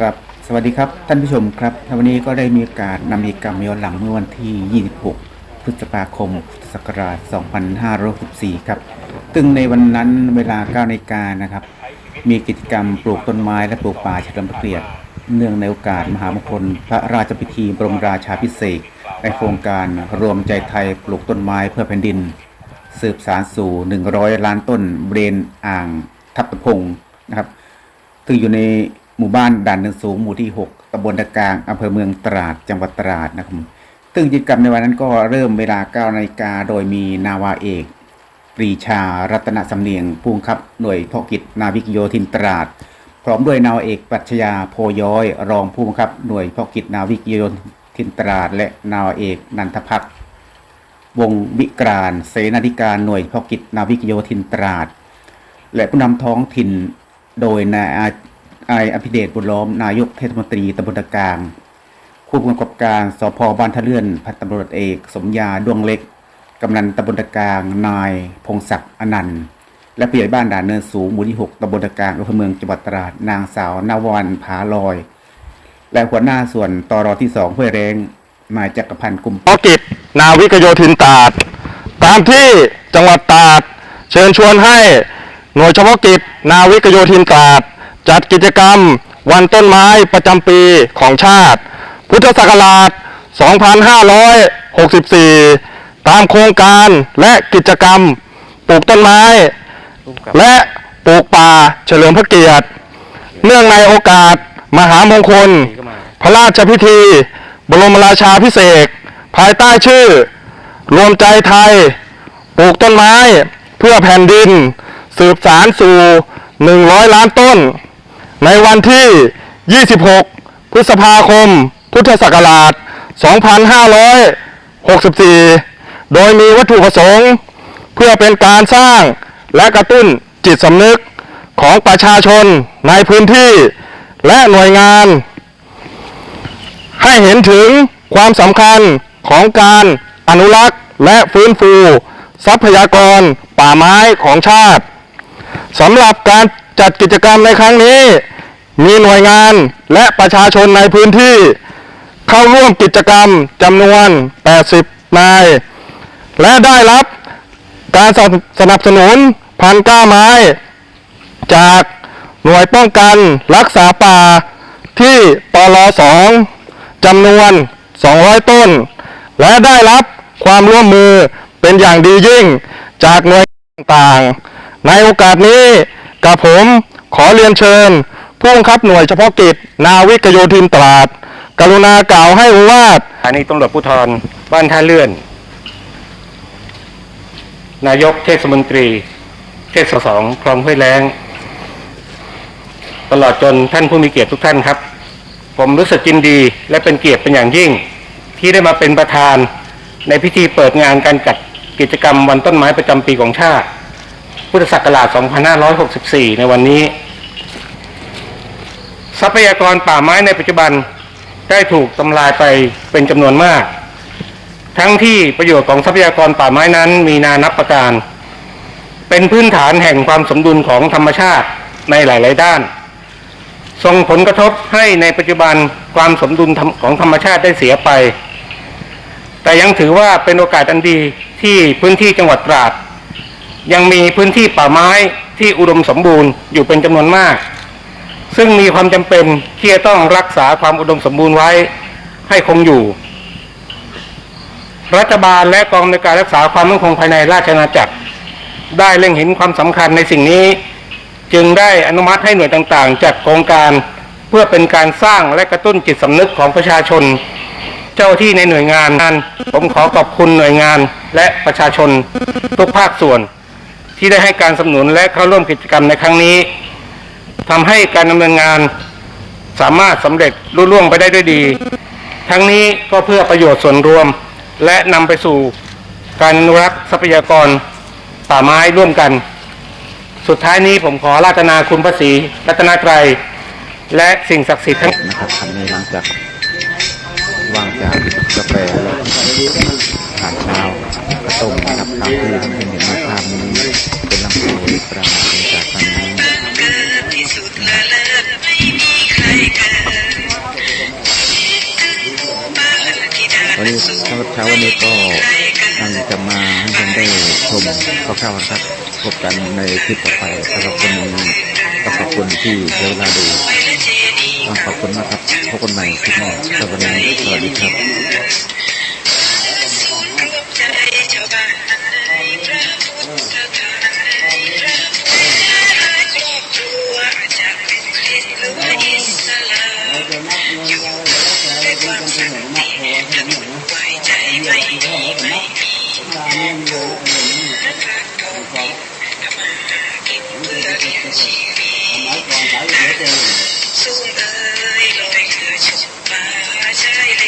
ครับ สวัสดีครับท่านผู้ชมครับวันนี้ก็ได้มีโอกาสนำกิจกรรมย้อนหลังเมื่อวันที่ 26 พฤษภาคม พุทธศักราช 2564 ครับ ซึ่งในวันนั้นเวลา9นาฬิกานะครับ มีกิจกรรมปลูกต้นไม้และปลูกป่าเฉลิมพระเกียรติเนื่องในโอกาสมหามงคล พระราชพิธีบรมราชาพิเศษในโครงการรวมใจไทยปลูกต้นไม้เพื่อแผ่นดิน สืบสารสู่ 100 ล้านต้นเบรนอ่างทับตะพงนะครับซึ่งอยู่ใน หมู่บ้านด่านเนินสูงหมู่ที่ 6ตำบลตะกางอำเภอเมืองตราดจังหวัดตราดนะครับซึ่งกิจกรรมในวันนั้นก็เริ่มเวลา9นาฬิกาโดยมีนาวาเอกปรีชารัตนสำเนียงผู้บังคับหน่วยพกิจนาวิกโยธินตราด พร้อมด้วยนาวาเอกปัชญาโพย้อย รองผู้บังคับหน่วยพกิจนาวิกโยธินตราด และนาวาเอกนันทพัฒน์วงศ์วิกรานเสนาธิการหน่วยพกิจนาวิกโยธินตราด และผู้นำท้องถิ่นโดยนาย อาอายอภิเดชบุญล้อมนายกเทศมนตรีตำบลตะกางผู้กำกับการสพบ้านทะเลื่อนพันตำรวจเอก สมยาดวงเล็กกำนันตำบลตะกางนาย พงศักดิ์อนันต์และผู้ใหญ่บ้านด่านเนินสูงหมู่ที่ 6ตำบลตะกางอำเภอเมืองจังหวัดตราดนางสาวนาวันผาลอย และหัวหน้าส่วนตรที่สองห้วยแรงนายจักรพันธ์กุมภกิจนาวิกโยธินตราดตามที่จังหวัดตราดเชิญชวนให้หน่วยเฉพาะกิจนาวิกโยธินตราด จัดกิจกรรม วันต้นไม้ประจำปีของชาติ พุทธศักราช 2564 ตามโครงการและกิจกรรม ปลูกต้นไม้ และปลูกป่าเฉลิมพระเกียรติ เนื่องในโอกาสมหามงคล พระราชพิธี บรมราชาพิเศษภายใต้ชื่อ รวมใจไทย ปลูกต้นไม้เพื่อแผ่นดิน สืบสารสู่ 100 ล้านต้น ในวันที่ 26 พฤษภาคม พุทธศักราช 2564 โดยมีวัตถุประสงค์ เพื่อเป็นการสร้างและกระตุ้นจิตสำนึกของประชาชนในพื้นที่และหน่วยงาน ให้เห็นถึงความสำคัญของการอนุรักษ์และฟื้นฟู ทรัพยากรป่าไม้ของชาติสำหรับการจัดกิจกรรมในครั้งนี้ มีหน่วยงานและประชาชนในพื้นที่ เข้าร่วมกิจกรรมจำนวน 80 นาย และได้รับการสนับสนุนพันก้าไม้ จากหน่วยป้องกันรักษาป่าที่ปลสองจำนวน 200 ต้น และได้รับความร่วมมือเป็นอย่างดียิ่งจากหน่วยต่างๆ ในโอกาสนี้กับผมขอเรียนเชิญ ผู้บังคับหน่วยเฉพาะกิจ นาวิกโยธินตราด กรุณากล่าวให้โอวาทสถานีตำรวจภูธรบ้านท่าเลื่อน นายกเทศมนตรี เทศสองคลองห้วยแรงตลอดจนท่านผู้มีเกียรติทุกท่านครับ ผมรู้สึกยินดีและเป็นเกียรติเป็นอย่างยิ่ง ที่ได้มาเป็นประธานในพิธีเปิดงานการจัดกิจกรรมวันต้นไม้ประจำปีของชาติ พุทธศักราช 2564 ในวันนี้ ทรัพยากรป่าไม้ในปัจจุบันได้ถูกทำลายไปเป็นจำนวนมาก ทั้งที่ประโยชน์ของทรัพยากรป่าไม้นั้นมีนานับประการ เป็นพื้นฐานแห่งความสมดุลของธรรมชาติในหลาย ๆ ด้าน ส่งผลกระทบให้ในปัจจุบันความสมดุลของธรรมชาติได้เสียไป แต่ยังถือว่าเป็นโอกาสอันดีที่พื้นที่จังหวัดตราด ยังมีพื้นที่ป่าไม้ที่อุดมสมบูรณ์อยู่เป็นจำนวนมาก ซึ่งมีความจำเป็นที่จะต้องรักษาความอุดมสมบูรณ์ไว้ให้คงอยู่ รัฐบาลและกองในการรักษาความมั่นคงภายในราชอาณาจักร ได้เล็งเห็นความสำคัญในสิ่งนี้ จึงได้อนุมัติให้หน่วยต่างๆ จัดโครงการเพื่อเป็นการสร้างและกระตุ้นจิตสำนึกของประชาชน เจ้าที่ในหน่วยงานนั้นผมขอขอบคุณหน่วยงานและประชาชนทุกภาคส่วน ที่ได้ให้การสนับสนุนและเข้าร่วมกิจกรรมในครั้งนี้ ทำให้การดำเนินงานสามารถสำเร็จรุ่ล่วงไปได้ด้วยดี ทั้งนี้ก็เพื่อประโยชน์ส่วนรวม และนำไปสู่การอนุรักษ์ทรัพยากรป่าไม้ร่วมกัน สุดท้ายนี้ผมขอราตนาคุณพระศรีรัตนตรัยและสิ่งศักดิ์สิทธิ์ทั้งนะครับทำในหลังจากว่างจากกาแฟและอาหารเช้ากระต้มนะครับตามที่ท่านเห็น วันนี้เช้าวันนี้ก็มันจะมาให้ท่านได้ชมคร่าวๆนะครับพบกันในคลิปต่อไปสำหรับวันนี้ก็ขอบคุณที่เวลาดูขอบคุณมากครับพบกันใหม่คลิปหน้าสวัสดีครับ เพื่อเลี้ยงชีวิตสูงเอ่ยลอยเรือชมป่าชายเ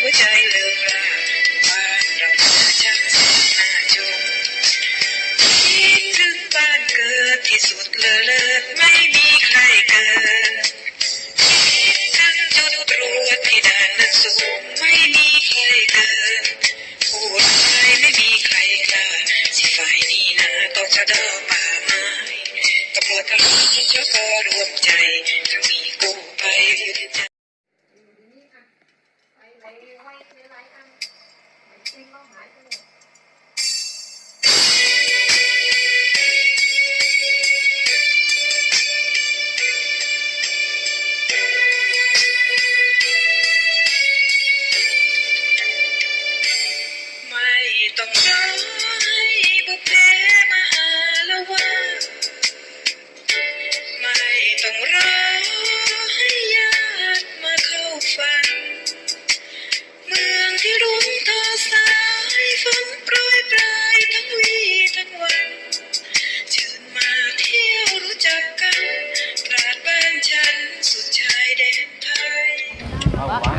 หัวใจเลิกราบ้านเราช่างแสนน่าชมคิดถึงบ้านเกิดที่สุดเลอเลิศไม่มีใครเกินคิดถึงจุดตรวจที่ด่านนั้นสูงไม่มีใครเกินพูดอะไรไม่มีใครกล้าสิฝ่ายนี้นะต้องจะเดินป่าไม้ตำรวจทหารเจ้าก็รวมใจ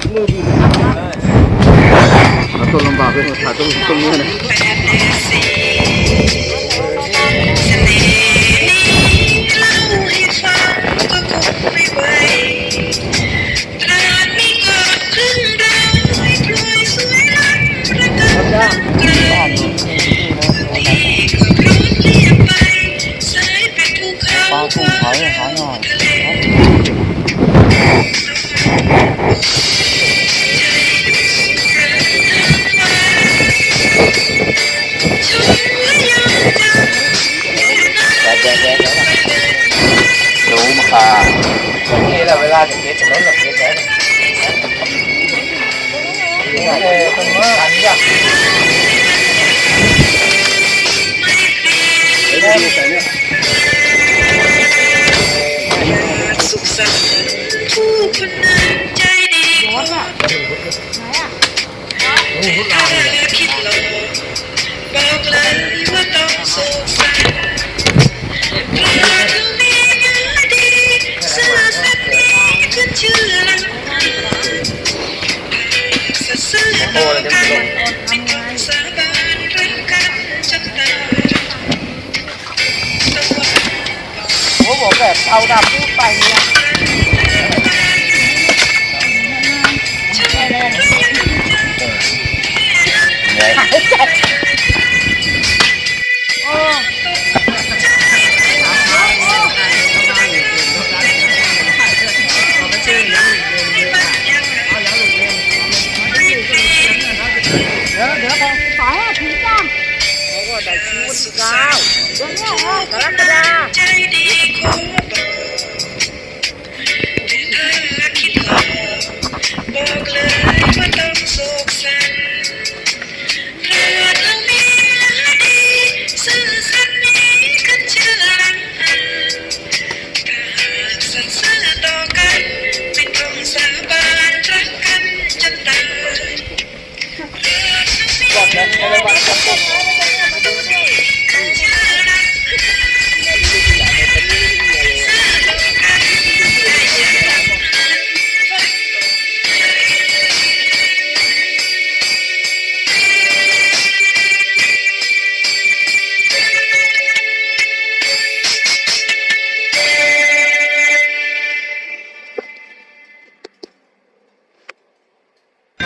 ตัวลำบากเลยถ่ายตรงตรงนี้นะแปดแราดมีเกาะครึ่งดาวให้พลอยสวยล้ำประกันตั้งไกลที่ขับรถเลียบไปสายเป็นภูเขากว้างทะเลรู้มาค่ะนี่แหละเวลาจะเก็บถนนเราเก็บแล้วนี่ไงคนเมื่ออันนี้อะสุขสันต์ผู้คนนั้นใจดีขอถ้าคิดห โอ้โหแบบเอาดำพูดไปเนี่ยสุข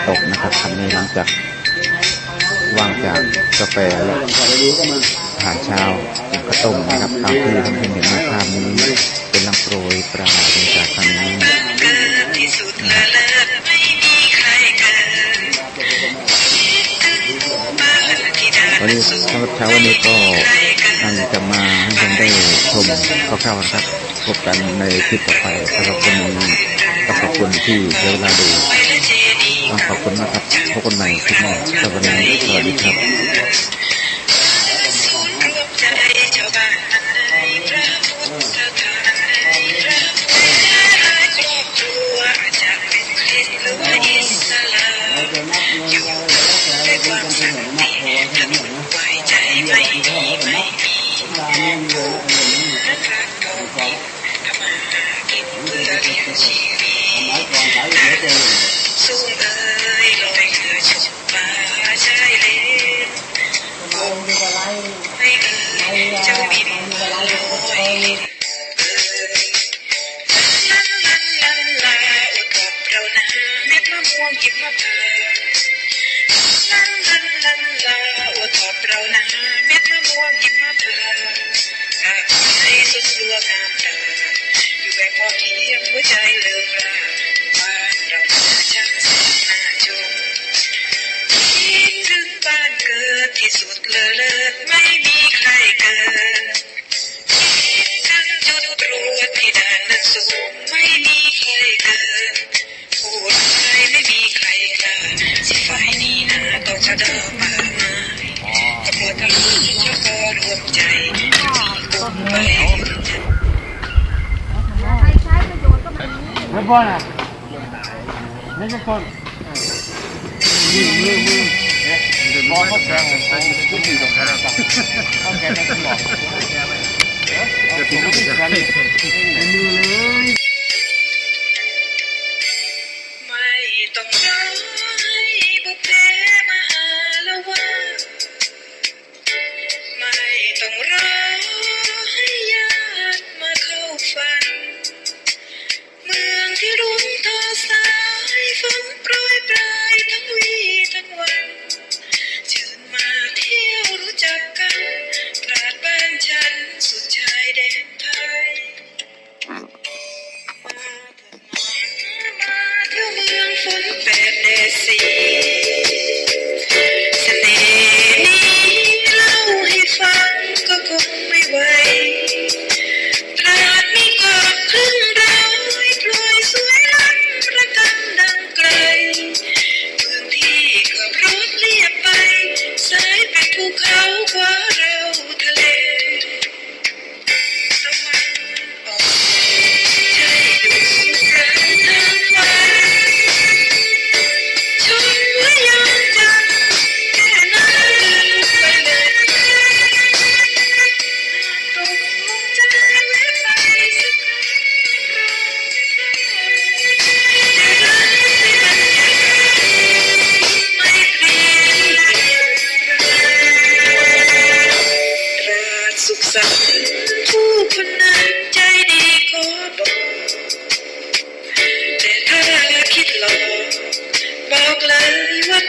ตกนะครับทำในน้หลังจาก ว่างจากกาแฟและอาหารชาข้าวต้มนะครับตามที่ท่านเห็นในภาพนี้เป็นลังโปรยปลาบริจาคครั้งนี้วันนี้สรับเช้าวันนี้ก็ท่านจะมาให้ท่านได้ชมเข้าๆนะครับพบกันในคลิปต่อไปสำหรับวันนี้ขอบคุณที่เวลาดู ขอบคุณมากครับพบกันใหม่คลิปหน้าสวัสดีสวัสดีครับสู้ want. ไม่ป้อนอะไม่ใช่คนนี่นี่นี่เนี่ยมอเขาแข็งเลยทุกทีตรงนั้นเขาแข็งในสมองเดี๋ยวผมจะแข็งในมือเลย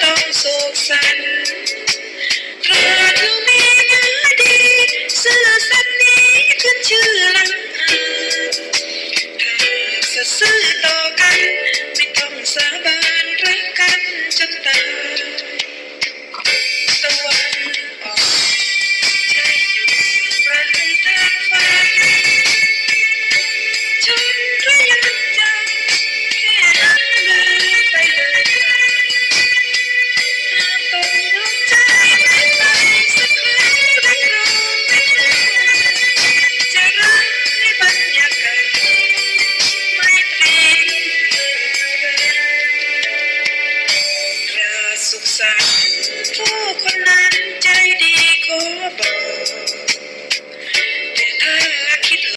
I'm so excited.